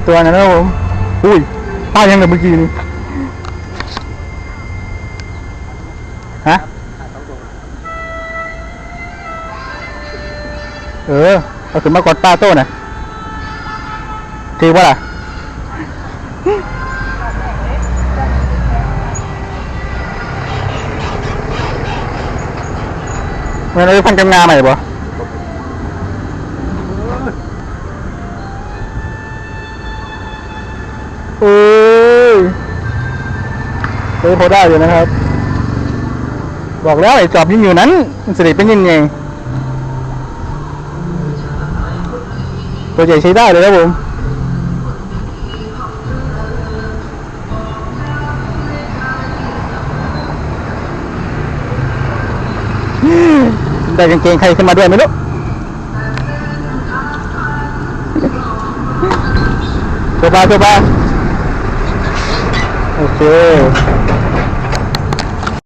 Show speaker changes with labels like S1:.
S1: อีกตัวนะครับผม อุ้ยป้ายังเลยเมื่อกี้นี่ฮะ เออเอาขึ้นมากดป้าโต้น่ะถือว่าล่ะมันเอาไปพันกำงาใหม่บ่ เอ้ยเฮ้ยพอได้อยู่นะครับ บอกแล้วไอ้จอบยิงอยู่นั้นมันสิริเป็นยังไงตัวใหญ่ใช้ได้เลยครับผมได้กางเกงใครขึ้นมาด้วยไม่รู้ตัวบาตัวบา โอเค